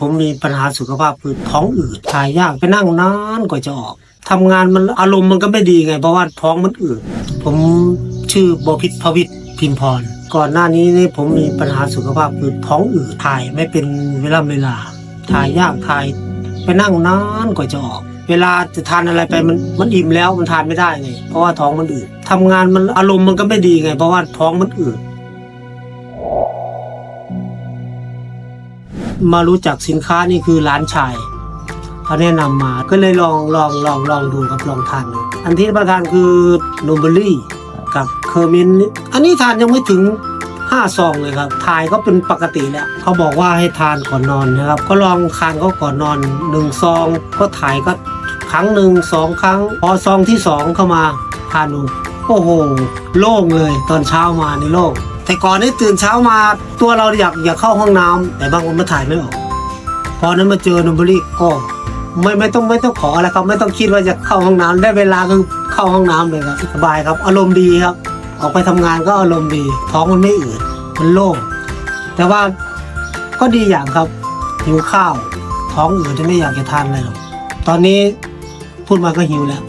ผมมีปัญหาสุขภาพคือท้องอืดถ่ายยากไปนั่งนานกว่าจะออกทำงานมันอารมณ์มันก็ไม่ดีไง เพราะว่าท้องมันอืดผมชื่อบพิษพวิทย์พิมพร ก่อนหน้านี้นี่ผมมีปัญหาสุขภาพคือท้องอืดถ่ายไม่เป็นเวลาเวลา ถ่ายยากถ่ายไปนั่งนานกว่าจะออก เวลาจะทานอะไรไปมันมันอิ่มแล้วมันทานไม่ได้ไงเพราะว่าท้องมันอืดทำงานมันอารมณ์มันก็ไม่ดีไง เพราะว่าท้องมันอืด มารู้จักสินค้านี่คือร้านชายเขาแนะนำมาก็เลยลองลองลองลองดูครับลองทานดูอันที่ประทานคือโนเบอรี่กับเคอร์มินนี่อันนี้ทานยังไม่ถึงห้าซองเลยครับถ่ายก็เป็นปกติแล้วเขาบอกว่าให้ทานก่อนนอนนะครับ ก็ลองทานเขาก่อนนอนหนึ่งซองก็ถ่ายก็ครั้งหนึ่งสองครั้ง พอซองที่สองเข้ามาทานดูโอ้โหโล่งเลยตอนเช้ามานี่โล่ง แต่ก่อนนี่ตื่นเช้ามาตัวเราอยากอยากเข้าห้องน้ำแต่บางวันมันถ่ายไม่ออก พอนั้นมาเจอโนบริก็ไม่ไม่ต้องไม่ต้องขออะไรครับ ไม่ต้องคิดว่าจะเข้าห้องน้ำได้เวลาก็เข้าห้องน้ำเลยครับสบายครับ อารมณ์ดีครับ ออกไปทำงานก็อารมณ์ดี ท้องมันไม่อืดมันโล่งแต่ว่าก็ดีอย่างครับหิวข้าว ท้องอืดจะไม่อยากจะทานอะไรหรอกตอนนี้พูดมาก็หิวแล้ว